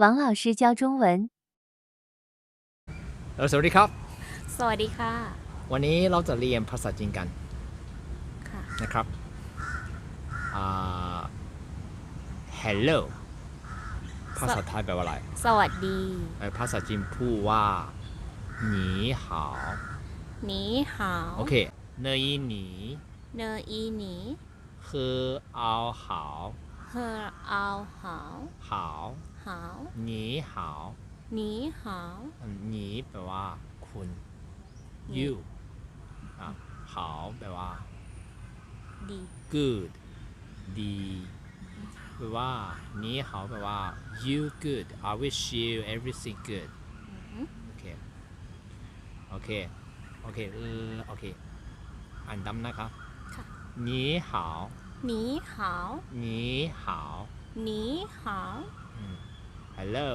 王老师教中文。 เออสวัสดีครับ สวัสดีค่ะ วันนี้เราจะเรียนภาษาจีนกัน ค่ะ นะครับอ่า hello ภาษาไทยแปลว่าอะไร สวัสดี เอ่อภาษาจีนพูดว่าหนีหาว หนีหาว โอเคเนยหนี เนออีหนี คือเอาหาว เฮอเอาหาวหาวหาวหนีหาวหนีหาวอืมหนีแปลว่า คุณหนี you อะหาวแปลว่า ดี good ดีแปลว่านี้เขาแปลว่า you good I wish you everything good โอเค โอเค โอเคเออโอเค อ่านดำนะครับค่ะนี้好หนีหาว นี้好หนีหาวอืม hello